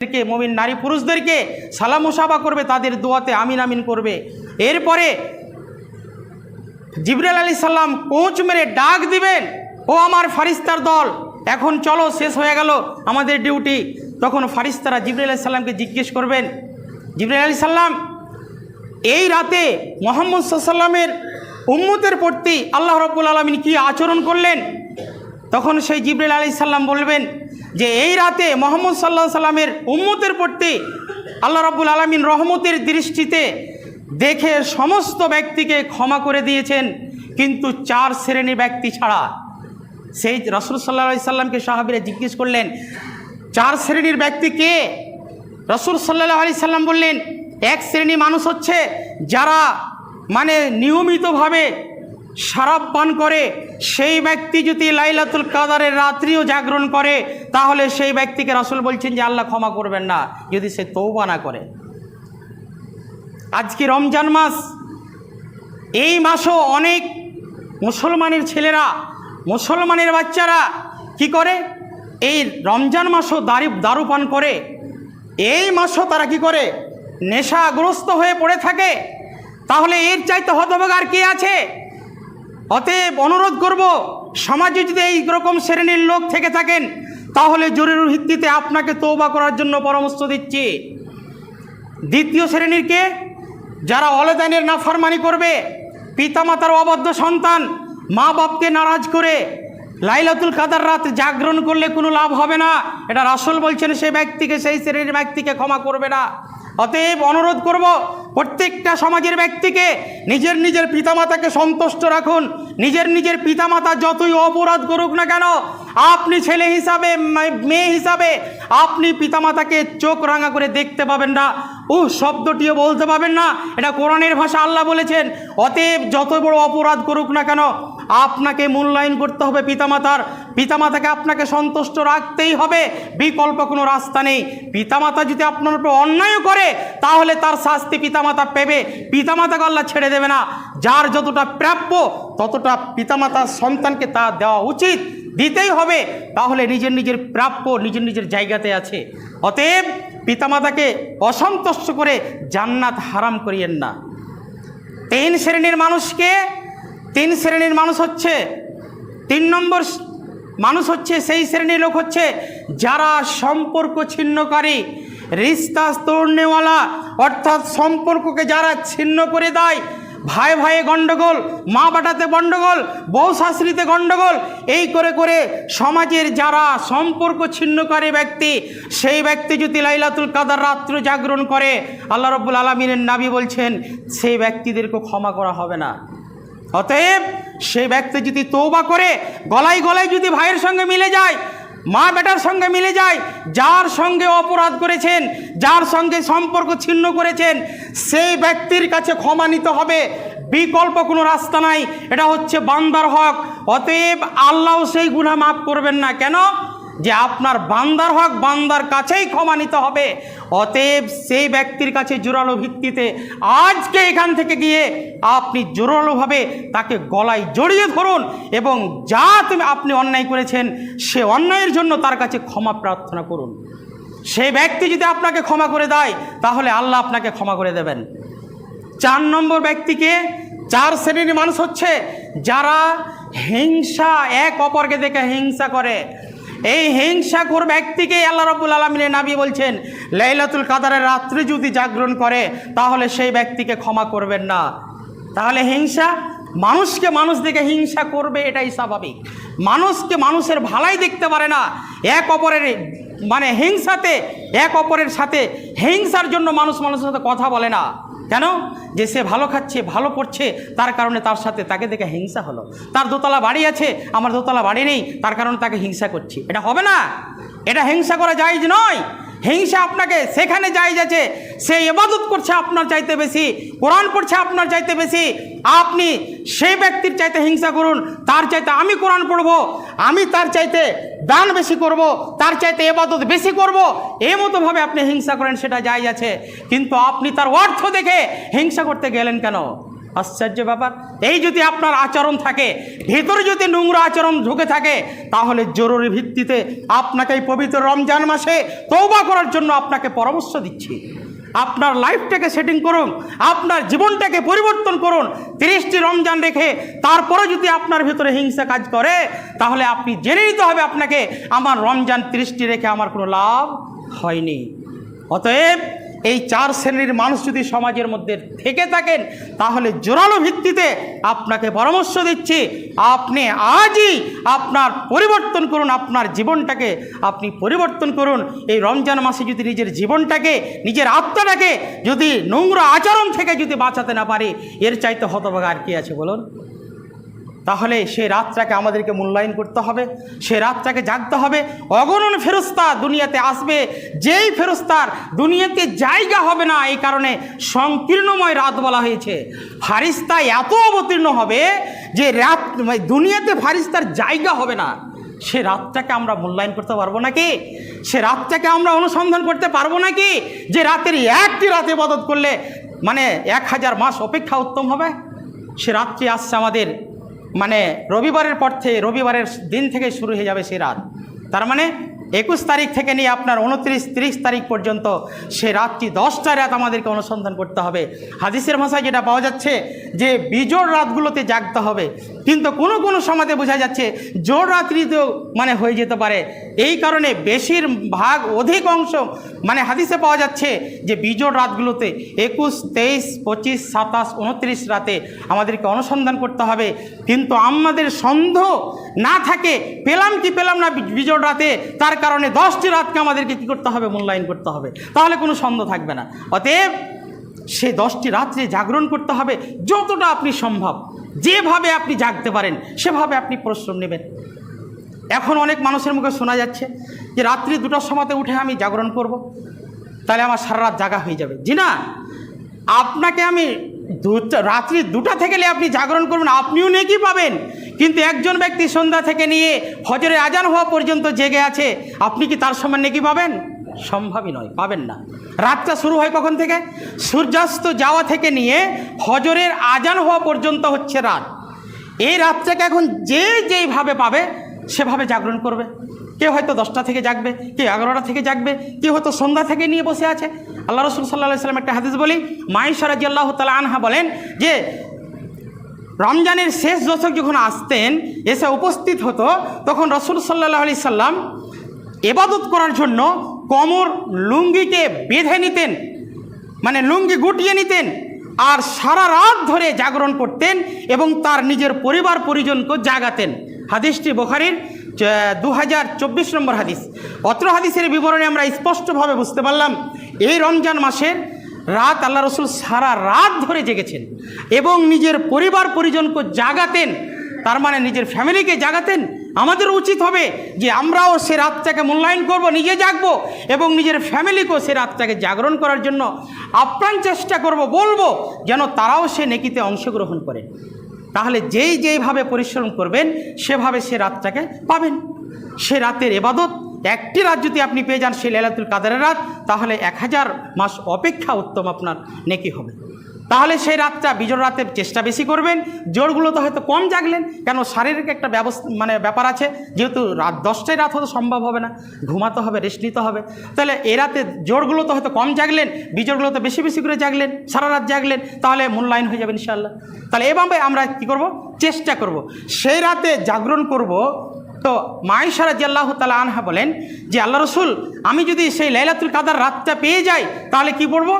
কে মমিন নারী পুরুষদেরকে সালাম মুসাফা করবে, তাদের দোয়াতে আমিন আমিন করবে। এরপরে জিবরাল আলী সাল্লাম কোঁচ মেরে ডাক দিবেন, ও আমার ফারিস্তার দল, এখন চলো, শেষ হয়ে গেল আমাদের ডিউটি। তখন ফারিস্তারা জিবরাল আলী সাল্লামকে জিজ্ঞেস করবেন জিবরাল আলী সাল্লাম এই রাতে মোহাম্মদ সাল্লামের উম্মতের প্রতি আল্লাহ রব্বুল আলমিন কী আচরণ করলেন? তখন সেই জিবরাল আলী সাল্লাম বলবেন যে এই রাতে মোহাম্মদ সাল্লাহ সাল্লামের উম্মতের প্রতি আল্লাহ রব্বুল আলমিন রহমতের দৃষ্টিতে দেখে সমস্ত ব্যক্তিকে ক্ষমা করে দিয়েছেন, কিন্তু চার শ্রেণির ব্যক্তি ছাড়া। সেই রসুল সাল্লা সাল্লামকে সাহাবিরা জিজ্ঞেস করলেন, চার শ্রেণির ব্যক্তি কে? রসুল সাল্লাহ আলি সাল্লাম বললেন, এক শ্রেণি মানুষ হচ্ছে যারা মানে নিয়মিতভাবে শরাব পান করে, সেই ব্যক্তি যদি লাইলাতুল কাদারের রাত্রিও জাগরণ করে, তাহলে সেই ব্যক্তিকে রসুল বলছেন যে, আল্লাহ ক্ষমা করবেন না, যদি সে তৌবা না করে। আজকে রমজান মাস, এই মাসও অনেক মুসলমানের ছেলেরা, মুসলমানের বাচ্চারা কি করে? এই রমজান মাসও দাড়ি, দারু পান করে, এই মাসও তারা কি করে? নেশাগ্রস্ত হয়ে পড়ে থাকে। তাহলে এর চাইতে হতভাগ আর কে আছে? অতএব অনুরোধ করব, সমাজে যদি এই রকম শ্রেণির লোক থেকে থাকেন, তাহলে জরুরি ভিত্তিতে আপনাকে তৌবা করার জন্য পরামর্শ দিচ্ছি। দ্বিতীয় শ্রেণির কে? যারা অলেদানের নাফরমানি করবে, পিতামাতার অবদ্ধ সন্তান মা বাপকে নারাজ করে, লাইলাতুল কাদার রাত জাগরণ করলে কোনো লাভ হবে না। এটা রাসুল বলছেন সেই ব্যক্তিকে, সেই শ্রেণির ব্যক্তিকে ক্ষমা করবে না। অতএব অনুরোধ করব, প্রত্যেকটা সমাজের ব্যক্তিকে নিজের নিজের পিতামাতাকে সন্তুষ্ট রাখুন। নিজের নিজের পিতামাতা যতই অপরাধ করুক না কেন আপনি ছেলে হিসাবে মেয়ে হিসাবে আপনি পিতামাতাকে চোখ রাঙা করে দেখতে পাবেন না। ও শব্দটিও বলতে পাবেন না। এটা কোরআনের ভাষা আল্লাহ বলেছেন। অতএব যত বড় অপরাধ করুক না কেন, আপনাকে মূল্যায়ন করতে হবে পিতামাতার। পিতামাতাকে আপনাকে সন্তুষ্ট রাখতেই হবে। বিকল্প কোনো রাস্তা নেই। পিতামাতা যদি আপনার উপর অন্যায় করে, তাহলে তার শাস্তি পিতামাতা পেবে। পিতামাতাকে আল্লাহ ছেড়ে দেবে না। যার যতটা প্রাপ্য, ততটা পিতামাতার সন্তানকে তা দেওয়া উচিত। দিতেই হবে, তাহলে নিজের নিজের প্রাপ্য, নিজের নিজের জায়গাতে আছে। অতএব পিতামাতাকে অসন্তুষ্ট করে জান্নাত হারাম করিয়েন না। তিন শ্রেণির মানুষকে, তিন শ্রেণির মানুষ হচ্ছে, তিন নম্বর মানুষ হচ্ছে, সেই শ্রেণির লোক হচ্ছে যারা সম্পর্ক ছিন্নকারী রিস্তা তোড়নেওয়ালা, অর্থাৎ সম্পর্ককে যারা ছিন্ন করে দেয় ভাই ভাইয়ে গণ্ডগোল, মা বাটাতে গণ্ডগোল বউ শাশুড়িতে গণ্ডগোল, এই করে করে সমাজের যারা সম্পর্ক ছিন্নকারী ব্যক্তি, সেই ব্যক্তি যদি লাইলাতুল কাদার রাত্র জাগরণ করে, আল্লাহ রব্বুল আলমিনের নাবি বলছেন, সেই ব্যক্তিদেরকে ক্ষমা করা হবে না। অতএব সেই ব্যক্তি যদি তৌবা করে, গলায় গলায় যদি ভাইয়ের সঙ্গে মিলে যায় মা বেটার সঙ্গে মিলে যায়, যার সঙ্গে অপরাধ করেছেন, যার সঙ্গে সম্পর্ক ছিন্ন করেছেন, সেই ব্যক্তির কাছে ক্ষমা নিতে হবে। বিকল্প কোনো রাস্তা নাই, এটা হচ্ছে বান্দার হক। অতএব আল্লাহ সেই গুণা মাফ করবেন না। কেন? যে আপনার বান্দার হক বান্দার কাছেই ক্ষমা নিতে হবে। অতএব সেই ব্যক্তির কাছে জোরালো ভিত্তিতে আজকে এখান থেকে গিয়ে আপনি জোরালোভাবে তাকে গলায় জড়িয়ে ধরুন এবং যা তুমি আপনি অন্যায় করেছেন, সে অন্যায়ের জন্য তার কাছে ক্ষমা প্রার্থনা করুন। সেই ব্যক্তি যদি আপনাকে ক্ষমা করে দেয়, তাহলে আল্লাহ আপনাকে ক্ষমা করে দেবেন। চার নম্বর ব্যক্তিকে চার শ্রেণির মানুষ হচ্ছে যারা হিংসা, এক অপরকে দেখে হিংসা করে। এই হিংসাখোর ব্যক্তিকে আল্লাহ রব্বুল আলমিনের নাবি বলছেন, লাইলাতুল কাদারের রাত্রি যদি জাগরণ করে, তাহলে সেই ব্যক্তিকে ক্ষমা করবেন না। তাহলে হিংসা, মানুষকে মানুষ দেখে হিংসা করবে, এটাই স্বাভাবিক। মানুষকে মানুষের ভালাই দেখতে পারে না, এক অপরের মানে হিংসাতে, এক অপরের সাথে হিংসার জন্য মানুষ মানুষের সাথে কথা বলে না। কেন? যে সে ভালো খাচ্ছে, ভালো পড়ছে, তার কারণে তার সাথে তাকে দেখে হিংসা হলো। তার দোতলা বাড়ি আছে, আমার দোতলা বাড়ি নেই, তার কারণে তাকে হিংসা করছি। এটা হবে না। এটা হিংসা করা জায়জ নয়। হিংসা আপনাকে সেখানে যাই আছে সে এবাদত করছে আপনার চাইতে বেশি, কোরআন পড়ছে আপনার চাইতে বেশি, আপনি সেই ব্যক্তির চাইতে হিংসা করুন, তার চাইতে আমি কোরআন পড়ব, আমি তার চাইতে দান বেশি করব, তার চাইতে এবাদত বেশি করব এই মতোভাবে আপনি হিংসা করেন, সেটা যাই আছে কিন্তু আপনি তার অর্থ দেখে হিংসা করতে গেলেন কেন? আশ্চর্য ব্যাপার। এই যদি আপনার আচরণ থাকে, ভেতরে যদি নোংরা আচরণ ঢুকে থাকে, তাহলে জরুরি ভিত্তিতে আপনাকে এই পবিত্র রমজান মাসে তৌবা করার জন্য আপনাকে পরামর্শ দিচ্ছি। আপনার লাইফটাকে সেটিং করুন, আপনার জীবনটাকে পরিবর্তন করুন, তিরিশটি রমজান রেখে তারপরে যদি আপনার ভেতরে হিংসা কাজ করে, তাহলে আপনি জেনে নিতে হবে আপনাকে, আমার রমজান তিরিশটি রেখে আমার কোনো লাভ হয়নি। অতএব এই চার শ্রেণির মানুষ যদি সমাজের মধ্যে থেকে থাকেন, তাহলে জোরালো ভিত্তিতে আপনাকে পরামর্শ দিচ্ছি। আপনি আজই আপনার পরিবর্তন করুন, আপনার জীবনটাকে আপনি পরিবর্তন করুন। এই রমজান মাসে যদি নিজের জীবনটাকে, নিজের আত্মাটাকে যদি নোংরা আচরণ থেকে যদি বাঁচাতে না পারে, এর চাইতে হতভাগা আর কি আছে বলুন? তাহলে সেই রাতটাকে আমাদেরকে মূল্যায়ন করতে হবে, সে রাতটাকে জাগতে হবে। অগণন ফেরস্তা দুনিয়াতে আসবে, যেই ফেরস্তার দুনিয়াতে জায়গা হবে না, এই কারণে সংকীর্ণময় রাত বলা হয়েছে। ফারিস্তা এত অবতীর্ণ হবে যে রাত, দুনিয়াতে ফারিস্তার জায়গা হবে না। সে রাতটাকে আমরা মূল্যায়ন করতে পারব নাকি? সে রাতটাকে আমরা অনুসন্ধান করতে পারব নাকি? যে রাতের একটি রাতে মদত করলে মানে এক হাজার মাস অপেক্ষা উত্তম হবে? সে রাত্রি আসছে আমাদের মানে রবিবারের পর থেকে রবিবারের দিন থেকে শুরু হয়ে যাবে সেই রাত। তার মানে একুশ তারিখ থেকে নিয়ে আপনার উনত্রিশ, তিরিশ তারিখ পর্যন্ত সে রাতটি দশটা রাত আমাদেরকে অনুসন্ধান করতে হবে। হাদিসের ভাষায় যেটা পাওয়া যাচ্ছে যে বিজোড় রাতগুলোতে জাগতে হবে। কিন্তু কোনো কোনো সমাজে বোঝা যাচ্ছে জোর রাত্রিতেও মানে হয়ে যেতে পারে। এই কারণে বেশিরভাগ অধিক অংশ মানে হাদিসে পাওয়া যাচ্ছে যে বিজোড় রাতগুলোতে একুশ, তেইশ, পঁচিশ, সাতাশ, উনত্রিশ রাতে আমাদেরকে অনুসন্ধান করতে হবে। কিন্তু আমাদের সন্দেহ না থাকে পেলাম কি পেলাম না বি- বিজোড় রাতে তার কারণে দশটি রাতকে আমাদেরকে কী করতে হবে? মূল্যায়ন করতে হবে। তাহলে কোনো সন্দেহ থাকবে না। অতএব সে দশটি রাত্রে জাগরণ করতে হবে যতটা আপনি সম্ভব। যেভাবে আপনি জাগতে পারেন, সেভাবে আপনি পরিশ্রম নেবেন। এখন অনেক মানুষের মুখে শোনা যাচ্ছে যে রাত্রি দুটার সময়তে উঠে আমি জাগরণ করব। তাহলে আমার সারা রাত জাগা হয়ে যাবে। জি না? আপনাকে আমি দুটা রাত্রি দুটা থেকে আপনি জাগরণ করবেন, আপনিও নেকি পাবেন। কিন্তু একজন ব্যক্তি সন্ধ্যা থেকে নিয়ে হজরে আজান হওয়া পর্যন্ত জেগে আছে, আপনি কি তার সমান নেকি পাবেন? সম্ভবই নয়, পাবেন না। রাতটা শুরু হয় কখন থেকে? সূর্যাস্ত যাওয়া থেকে নিয়ে হজরের আজান হওয়া পর্যন্ত হচ্ছে রাত। এই রাতটাকে এখন যে যেইভাবে পাবে, সেভাবে জাগরণ করবে। কেউ হয়তো দশটা থেকে জাগবে কেউ এগারোটা থেকে জাগবে কেউ হয়তো সন্ধ্যা থেকে নিয়ে বসে আছে। আল্লাহ রসুল সাল্লাহ সাল্লাম একটা হাদিস বলি মাইশারাজি আল্লাহ তালা আনহা বলেন যে রমজানের শেষ দশক যখন আসতেন, এসে উপস্থিত হতো, তখন রসুল সাল্লাহ আলি সাল্লাম এবাদত করার জন্য কমর লুঙ্গিকে বেঁধে নিতেন মানে লুঙ্গি গুটিয়ে নিতেন, আর সারা রাত ধরে জাগরণ করতেন এবং তার নিজের পরিবার পরিজনকে জাগাতেন। হাদিসটি বোখারির দু হাজার চব্বিশ নম্বর হাদিস। অত্র হাদিসের বিবরণে আমরা স্পষ্টভাবে বুঝতে পারলাম, এই রমজান মাসের রাত আল্লাহ রসুল সারা রাত ধরে জেগেছেন এবং নিজের পরিবার পরিজনকে জাগাতেন, তার মানে নিজের ফ্যামিলিকে জাগাতেন। আমাদের উচিত হবে যে আমরাও সে রাতটাকে মূল্যায়ন করব, নিজে জাগব এবং নিজের ফ্যামিলিকেও সে রাতটাকে জাগরণ করার জন্য আপ্রাণ চেষ্টা করব, বলব যেন তারাও সে নেকিতে অংশগ্রহণ করে তাহলে যেই যেইভাবে পরিশ্রম করবেন, সেভাবে সে রাতটাকে পাবেন। সে রাতের এবাদত একটি রাত যদি আপনি পেয়ে যান সেই লেলাতুল কাদারের রাত, তাহলে এক হাজার মাস অপেক্ষা উত্তম আপনার নেকি হবে। তাহলে সেই রাতটা, বিজোড় রাতের চেষ্টা বেশি করবেন। জোরগুলো তো হয়তো কম জাগলেন, কেন শারীরিক একটা ব্যবস্থা মানে ব্যাপার আছে, যেহেতু রাত দশটায় রাত হয়তো সম্ভব হবে না, ঘুমাতে হবে রেস্ট নিতে হবে। তাহলে এ রাতে জোরগুলো তো হয়তো কম জাগলেন বিজোড়গুলোতে বেশি বেশি করে জাগলেন, সারা রাত জাগলেন, তাহলে মূল্যায়ন হয়ে যাবে ইনশাল্লাহ তাহলে এভাবে আমরা কি করব? চেষ্টা করব। সেই রাতে জাগরণ করব তো মায়েশারা আল্লাহ তালা আনহা বলেন যে, আল্লাহ রসুল, আমি যদি সেই লাইলাতুল কাদার রাতটা পেয়ে যাই, তাহলে কি পড়ব?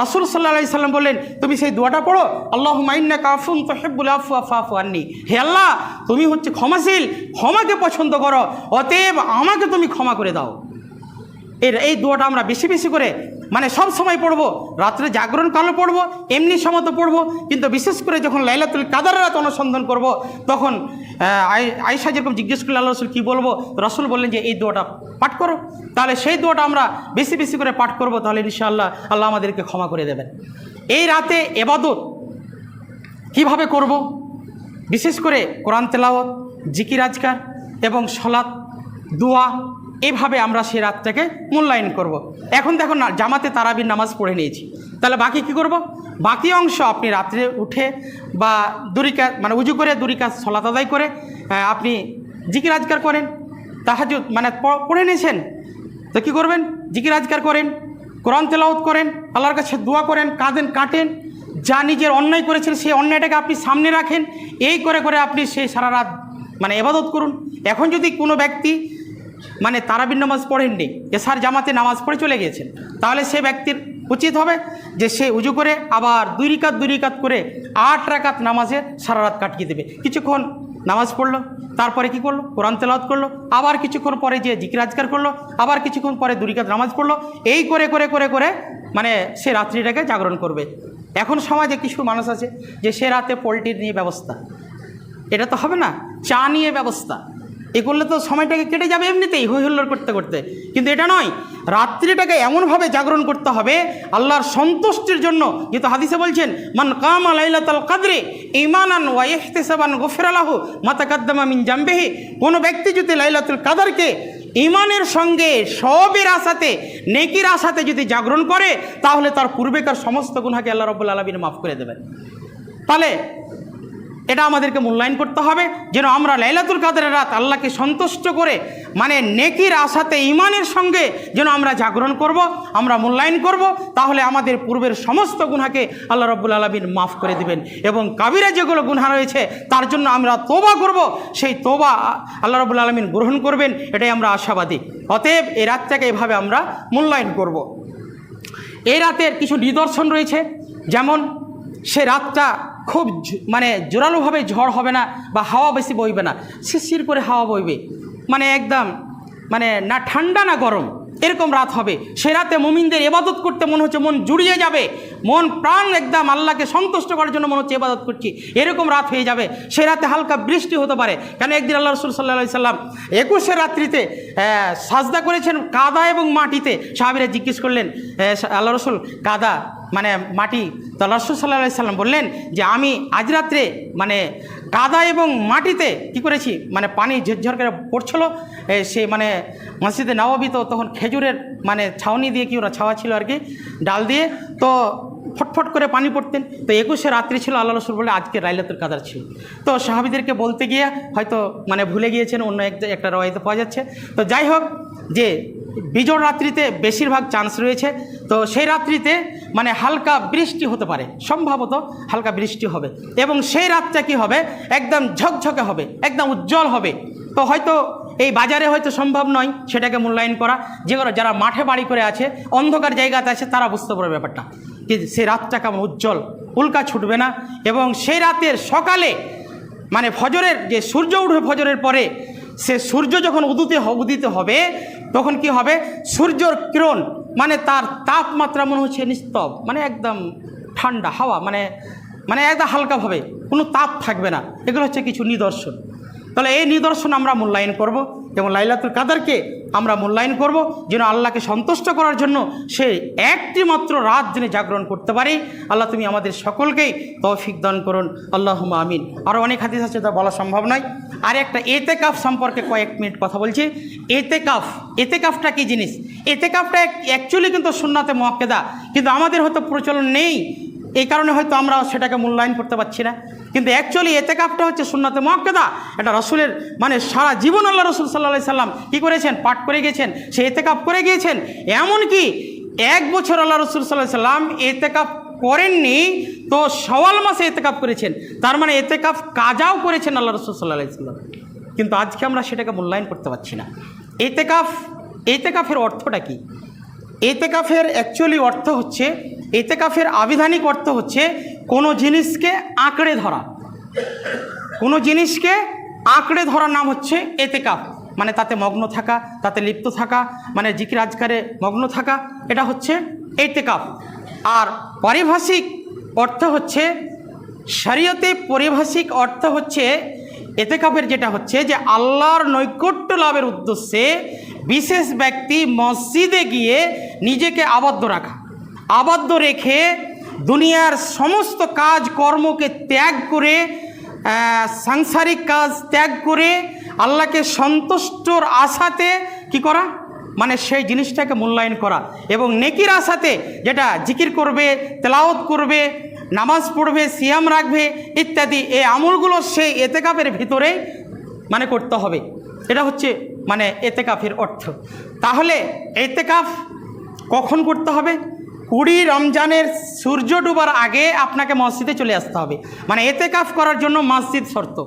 রাসুল সাল্লা সাল্লাম বললেন, তুমি সেই দোয়াটা পড়ো আল্লাহ মাইন্না কাফুন তহেবুল আফু আফু আননি। হে আল্লাহ, তুমি হচ্ছে ক্ষমাশীল, ক্ষমাকে পছন্দ করো, অতএব আমাকে তুমি ক্ষমা করে দাও। এর এই দোয়াটা আমরা বেশি বেশি করে মানে সব সময় পড়ব রাত্রে জাগরণ কালো পড়ব এমনি সময় তো পড়ব কিন্তু বিশেষ করে যখন লাইলাতুল কাদার রাত অনুসন্ধান করব তখন আহ, আই- আয়েশা যেরকম জিজ্ঞেস করলে আল্লাহ রসুল কী বলব রসুল বললেন যে এই দোয়াটা পাঠ করো। তাহলে সেই দোয়াটা আমরা বেশি বেশি করে পাঠ করব তাহলে ইনশাআল্লাহ আল্লাহ আমাদেরকে ক্ষমা করে দেবেন। এই রাতে এবাদত কীভাবে করব? বিশেষ করে কোরআন তেলাওয়াত জিকির আজকার এবং সলাৎ দোয়া এভাবে আমরা সে রাতটাকে মূল্যায়ন করব। এখন দেখো না, জামাতে তারাবির নামাজ পড়ে নিয়েছি। তাহলে বাকি কি করব? বাকি অংশ আপনি রাত্রে উঠে বা দুরিকা মানে উজু করে দুরিকা সলাত আদায় করে আপনি জিকির আজকার করেন তাহাজুদ মানে পড়ে নিয়েছেন, তো কী করবেন? জিকির আজকার করেন, কোরআন তেলাওত করেন, আল্লাহর কাছে দোয়া করেন, কাঁদেন, কাটেন, যা নিজের অন্যায় করেছেন সেই অন্যায়টাকে আপনি সামনে রাখেন, এই করে করে আপনি সেই সারা রাত মানে এবাদত করুন। এখন যদি কোনো ব্যক্তি মানে তারাবির নামাজ পড়েননি এসার জামাতে নামাজ পড়ে চলে গিয়েছেন। তাহলে সে ব্যক্তির উচিত হবে যে সে উজু করে আবার দুই রিকাত দুই রিকাত করে আট রাকাত নামাজে সারা রাত কাটিয়ে দেবে। কিছুক্ষণ নামাজ পড়ল, তারপরে কি করল? কোরআন তেলাওয়াত করল, আবার কিছুক্ষণ পরে যে জিকির আজকার করল, আবার কিছুক্ষণ পরে দুরিকাত নামাজ পড়ল, এই করে করে করে করে মানে সে রাত্রিটাকে জাগরণ করবে। এখন সমাজে কিছু মানুষ আছে যে সে রাতে পোলট্রির নিয়ে ব্যবস্থা। এটা তো হবে না, চা নিয়ে ব্যবস্থা। এ করলে তো সময়টাকে কেটে যাবে এমনিতেই, হই হুল্লোড় করতে করতে। কিন্তু এটা নয়, রাত্রিটাকে এমনভাবে জাগরণ করতে হবে, আল্লাহর সন্তুষ্টির জন্য, যেহেতু হাদিসে বলছেন, মান কাম লাইলাতাল কাদরে ইমানান ওয়া ইহতিসাবান গফিরালাহু মাতাকাদ্দামা মিন জামবিহি কোনো ব্যক্তি যদি লাইলাতুল কাদারকে ইমানের সঙ্গে সবের আশাতে, নেকির আশাতে যদি জাগরণ করে, তাহলে তার পূর্বেকার সমস্ত গুণাকে আল্লাহ রব্বুল আলমিন মাফ করে দেবেন। তাহলে এটা আমাদেরকে মূল্যায়ন করতে হবে, যেন আমরা লাইলাতুল কাদের রাত আল্লাহকে সন্তুষ্ট করে মানে নেকির আশাতে ইমানের সঙ্গে যেন আমরা জাগরণ করব, আমরা মূল্যায়ন করব, তাহলে আমাদের পূর্বের সমস্ত গুনাকে আল্লাহ রব্বুল আলমিন মাফ করে দিবেন এবং কাবিরা যেগুলো গুনহা রয়েছে, তার জন্য আমরা তোবা করব, সেই তোবা আল্লাহ রব্বুল আলমিন গ্রহণ করবেন, এটাই আমরা আশাবাদী অতএব এই রাতটাকে এভাবে আমরা মূল্যায়ন করব। এই রাতের কিছু নিদর্শন রয়েছে, যেমন সে রাতটা খুব মানে জোরালোভাবে ঝড় হবে না বা হাওয়া বেশি বইবে না। শিরশির করে হাওয়া বইবে। মানে একদম মানে না ঠান্ডা না গরম, এরকম রাত হবে। সে রাতে মুমিনদের এবাদত করতে মনে হচ্ছে মন জুড়িয়ে যাবে। মন, প্রাণ একদম আল্লাহকে সন্তুষ্ট করার জন্য মনে হচ্ছে এবাদত করছি। এরকম রাত হয়ে যাবে। সে রাতে হালকা বৃষ্টি হতে পারে। কেন একদিন আল্লাহ রসুল সাল্লাহ সাল্লাম একুশে রাত্রিতে সাজদা করেছেন কাদা এবং মাটিতে। সাহাবিরা জিজ্ঞেস করলেন আল্লাহ রসুল, কাদা মানে মাটি, তো রসুল সাল্লাহ সাল্লাম বললেন যে আমি আজ রাত্রে মানে কাদা এবং মাটিতে কি করেছি? মানে পানি ঝরঝর করে পড়ছিল। সে মানে মসজিদে নবাবি তো তখন খেজুরের মানে ছাউনি দিয়ে কি ওরা ছাওয়া ছিল আর কি, ডাল দিয়ে। তো ফটফট করে পানি পড়তেন। তো একুশে রাত্রি ছিল আল্লাহ রসুল বলে আজকে রাইলাতুল কাদার ছিল। তো সাহাবিদেরকে বলতে গিয়ে হয়তো মানে ভুলে গিয়েছেন, অন্য এক একটা রয়েতে পাওয়া যাচ্ছে। তো যাই হোক, যে বিজোড় রাত্রিতে বেশিরভাগ চান্স রয়েছে। তো সেই রাত্রিতে মানে হালকা বৃষ্টি হতে পারে, সম্ভবত হালকা বৃষ্টি হবে। এবং সেই রাতটা কি হবে? একদম ঝকঝকে হবে, একদম উজ্জ্বল হবে। তো হয়তো এই বাজারে হয়তো সম্ভব নয় সেটাকে মূল্যায়ন করা। যেগুলো যারা মাঠে বাড়ি করে আছে, অন্ধকার জায়গাতে আছে, তারা বুঝতে পারবে ব্যাপারটা। কি সেই রাতটা কেমন উজ্জ্বল, উল্কা ছুটবে না। এবং সেই রাতের সকালে মানে ফজরের যে সূর্য উঠবে ফজরের পরে সে সূর্য যখন উদিতে উদিত হবে, তখন কি হবে? সূর্যর কিরণ মানে তার তাপমাত্রা মনে হচ্ছে নিস্তব মানে একদম ঠান্ডা হাওয়া মানে মানে একদম হালকাভাবে, কোনো তাপ থাকবে না। এগুলো হচ্ছে কিছু নিদর্শন। তাহলে এই নিদর্শন আমরা মূল্যায়ন করব। এবং লাইলাতুল কাদারকে আমরা মূল্যায়ন করব, যেন আল্লাহকে সন্তুষ্ট করার জন্য সে একটি মাত্র রাত যিনি জাগরণ করতে পারে। আল্লাহ তুমি আমাদের সকলকেই তৌফিক দান করুন। আল্লাহ আমিন। আরও অনেক হাদিস আছে, তা বলা সম্ভব নয়। আর একটা এতে কাফ সম্পর্কে কয়েক মিনিট কথা বলছি। এতে কাফ এতে কাফটা কী জিনিস? এতে কাফটা অ্যাকচুয়ালি কিন্তু সুন্নাতে মোয়াক্কেদা। কিন্তু আমাদের হয়তো প্রচলন নেই। এই কারণে হয়তো আমরা সেটাকে মূল্যায়ন করতে পারছি না। কিন্তু অ্যাকচুয়ালি এতে কাপটা হচ্ছে সুন্নাতে মক্কেদা এটা রসুলের মানে সারা জীবন আল্লাহ রসুল সাল্লাহ সাল্লাম কী করেছেন? পাঠ করে গিয়েছেন, সে এতে কাপ করে গিয়েছেন। এমনকি এক বছর আল্লাহ রসুল সাল্লাহ সাল্লাম এতে কাপ করেননি, তো সওয়াল মাসে এতে কাপ করেছেন। তার মানে এতে কাপ কাজাও করেছেন আল্লাহ রসুল সাল্লাহ সাল্লাম। কিন্তু আজকে আমরা সেটাকে মূল্যায়ন করতে পারছি না। এতে কাফ এতে কাফের অর্থটা কী? এতেকাফের অ্যাকচুয়ালি অর্থ হচ্ছে, এতেকাফের আবিধানিক অর্থ হচ্ছে কোনো জিনিসকে আঁকড়ে ধরা। কোনো জিনিসকে আঁকড়ে ধরার নাম হচ্ছে এতেকাফ। মানে তাতে মগ্ন থাকা, তাতে লিপ্ত থাকা মানে জিকির আজকারে মগ্ন থাকা, এটা হচ্ছে এতেকাফ। আর পারিভাষিক অর্থ হচ্ছে, শরীয়তে পারিভাষিক অর্থ হচ্ছে, এতেকাফের যেটা হচ্ছে যে আল্লাহর নৈকট্য লাভের উদ্দেশ্যে বিশেষ ব্যক্তি মসজিদে গিয়ে নিজেকে আবদ্ধ রাখা। আবদ্ধ রেখে দুনিয়ার সমস্ত কাজ, কর্মকে ত্যাগ করে সাংসারিক কাজ ত্যাগ করে আল্লাহকে সন্তুষ্টর আশাতে কি করা? মানে সেই জিনিসটাকে মূল্যায়ন করা এবং নেকির আশাতে যেটা জিকির করবে তেলাওত করবে, নামাজ পড়বে, সিয়াম রাখবে ইত্যাদি, এই আমলগুলো সেই এতেকাপের ভিতরে মানে করতে হবে। এটা হচ্ছে মানে এতেকাফের অর্থ। তাহলে এতেকাফ কখন করতে হবে? কুড়ি রমজানের সূর্য ডুবার আগে আপনাকে মসজিদে চলে আসতে হবে। মানে এতেকাফ করার জন্য মসজিদ শর্ত।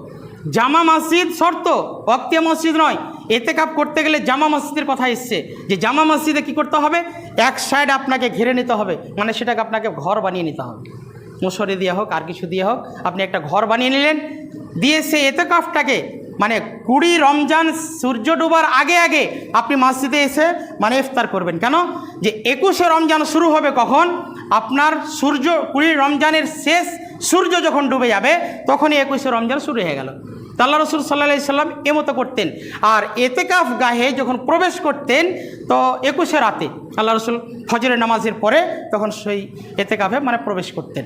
জামা মসজিদ শর্ত অক্তিয়া মসজিদ নয়। এতেকাফ করতে গেলে জামা মসজিদের কথা এসছে যে জামা মসজিদে কি করতে হবে? এক সাইড আপনাকে ঘিরে নিতে হবে। মানে সেটাকে আপনাকে ঘর বানিয়ে নিতে হবে। মশরে দিয়ে হোক, আর কিছু দিয়ে হোক, আপনি একটা ঘর বানিয়ে নিলেন। দিয়ে সেই এতেকাফটাকে মানে কুড়ি রমজান সূর্য ডুবার আগে আগে আপনি মসজিদে এসে মানে ইফতার করবেন। কেন? যে একুশে রমজান শুরু হবে কখন? আপনার সূর্য, কুড়ি রমজানের শেষ সূর্য যখন ডুবে যাবে, তখনই একুশে রমজান শুরু হয়ে গেল। তাল্লা রসুল সাল্লাহ সাল্লাম এমতো করতেন। আর এতেকাফ গাহে যখন প্রবেশ করতেন, তো একুশে রাতে আল্লাহ রসুল ফজরের নামাজের পরে তখন সেই এতেকাফে মানে প্রবেশ করতেন।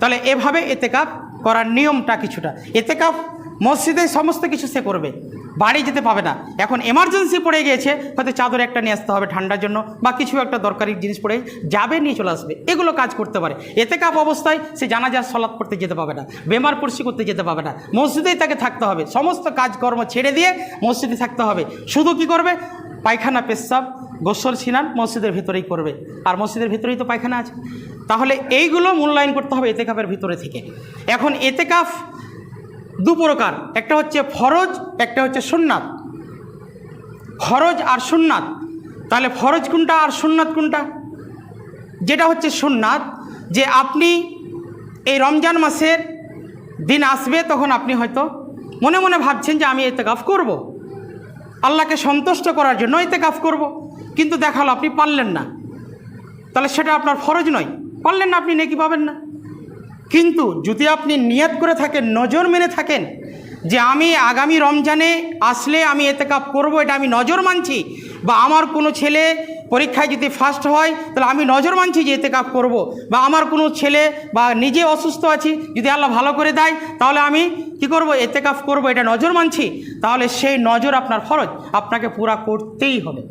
তাহলে এভাবে এতেকাফ করার নিয়মটা কিছুটা। এতেকাফ মসজিদে সমস্ত কিছু সে করবে। বাড়ি যেতে পাবে না। এখন এমার্জেন্সি পড়ে গিয়েছে, হয়তো চাদর একটা নিয়ে আসতে হবে ঠান্ডার জন্য বা কিছু একটা দরকারি জিনিস পড়ে যাবে, নিয়ে চলে আসবে। এগুলো কাজ করতে পারে। এতে কাপ অবস্থায় সে জানা জানাজার সলাৎ করতে যেতে পাবে না, বেমার পড়শি করতে যেতে পাবে না। মসজিদেই তাকে থাকতে হবে। সমস্ত কাজকর্ম ছেড়ে দিয়ে মসজিদে থাকতে হবে। শুধু কি করবে? পায়খানা, পেশাব, গোসল, সিনান মসজিদের ভিতরেই করবে। আর মসজিদের ভিতরেই তো পায়খানা আছে। তাহলে এইগুলো মূল্যায়ন করতে হবে এতেকাফের ভিতরে থেকে। এখন এতে এতেকাফ দু প্রকার। একটা হচ্ছে ফরজ, একটা হচ্ছে সুন্নাত। ফরজ আর সুন্নাত। তাহলে ফরজ কোনটা আর সুন্নাত কোনটা? যেটা হচ্ছে সুন্নাত, যে আপনি এই রমজান মাসের দিন আসবে, তখন আপনি হয়তো মনে মনে ভাবছেন যে আমি এতে গাফ করব। আল্লাহকে সন্তুষ্ট করার জন্য এতে গাফ করব। কিন্তু দেখাল আপনি পারলেন না। তাহলে সেটা আপনার ফরজ নয়। পারলেন না আপনি, নেকি পাবেন না। কিন্তু যদি আপনি নিয়াত করে থাকেন, নজর মেনে থাকেন যে আমি আগামী রমজানে আসলে আমি এতে কাপ করব, এটা আমি নজর মানছি, বা আমার কোনো ছেলে পরীক্ষায় যদি ফার্স্ট হয়, তাহলে আমি নজর মানছি যে এতে কাপ করব, বা আমার কোনো ছেলে বা নিজে অসুস্থ আছি, যদি আল্লাহ ভালো করে দেয়, তাহলে আমি কি করব এতে কাপ করব, এটা নজর মানছি, তাহলে সেই নজর আপনার ফরজ, আপনাকে পুরা করতেই হবে।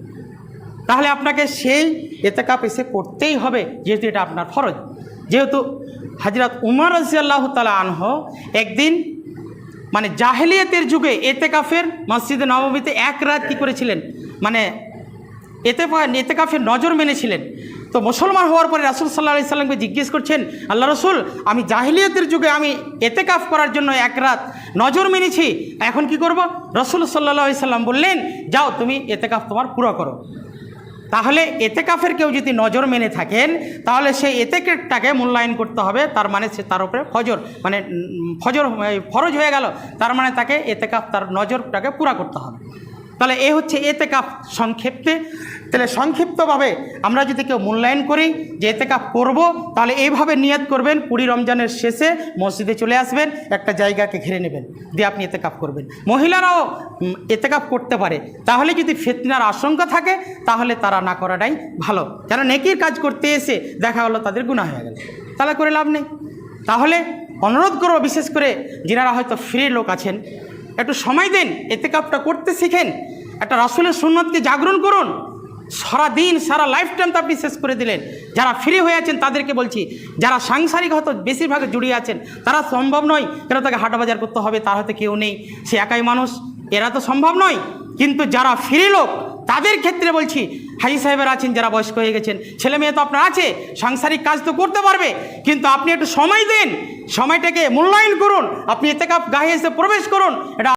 তাহলে আপনাকে সেই এতেকাপ এসে করতেই হবে, যেহেতু এটা আপনার ফরজ। যেহেতু হাজরত উমর রাজিয়াল্লাহ তালা আনহ একদিন মানে জাহেলিয়াতের যুগে এতেকাফের মসজিদে নবমীতে এক রাত কী করেছিলেন? মানে এতে এতেকাফের নজর মেনেছিলেন। তো মুসলমান হওয়ার পরে রাসুল সাল্লাহ সাল্লামকে জিজ্ঞেস করছেন, আল্লাহ রসুল, আমি জাহিলিয়াতের যুগে আমি এতেকাফ করার জন্য এক রাত নজর মেনেছি, এখন কি করব? রসুল সাল্লাহ সাল্লাম বললেন, যাও তুমি এতেকাফ তোমার পুরো করো। তাহলে এতে কাফের কেউ যদি নজর মেনে থাকেন, তাহলে সেই এতেকেরটাকে মূল্যায়ন করতে হবে, তার মানে সে তার উপরে ফজর মানে ফজর ফরজ হয়ে গেল, তার মানে তাকে এতেকাফ তার নজরটাকে পুরা করতে হবে। তাহলে এ হচ্ছে এতে কাপ সংক্ষিপ্তে। তাহলে সংক্ষিপ্তভাবে আমরা যদি কেউ মূল্যায়ন করি যে এতে কাপ করব, তাহলে এইভাবে নিয়ত করবেন কুড়ি রমজানের শেষে মসজিদে চলে আসবেন, একটা জায়গাকে ঘিরে নেবেন, দিয়ে আপনি এতে কাপ করবেন। মহিলারাও এতে কাপ করতে পারে। তাহলে যদি ফেতনার আশঙ্কা থাকে, তাহলে তারা না করাটাই ভালো। যেন নেকির কাজ করতে এসে দেখা হলো তাদের গুণা হয়ে গেল। তাহলে করে লাভ নেই। তাহলে অনুরোধ করব বিশেষ করে, যিনারা হয়তো ফ্রি লোক আছেন একটু সময় দেন, এতে কাপটা করতে শিখেন। একটা রসুলের সুন্নতকে জাগরণ করুন। সারা দিন সারা লাইফ টাইম আপনি শেষ করে দিলেন। যারা ফ্রি হয়ে আছেন, তাদেরকে বলছি, যারা সাংসারিক হয়তো বেশিরভাগ জড়িয়ে আছেন, তারা সম্ভব নয় কেন তাকে হাটবাজার করতে হবে, তার হয়তো কেউ নেই। সে একাই মানুষ এরা তো সম্ভব নয়। কিন্তু যারা ফ্রি লোক, তাদের ক্ষেত্রে বলছি, হাজি সাহেবের আছেন, যারা বয়স্ক হয়ে গেছেন, ছেলে মেয়ে তো আপনার আছে, সাংসারিক কাজ তো করতে পারবে, কিন্তু আপনি একটু সময় দিন, সময়টাকে মূল্যায়ন করুন, আপনি এতে কাপ গায়ে এসে প্রবেশ করুন, এটা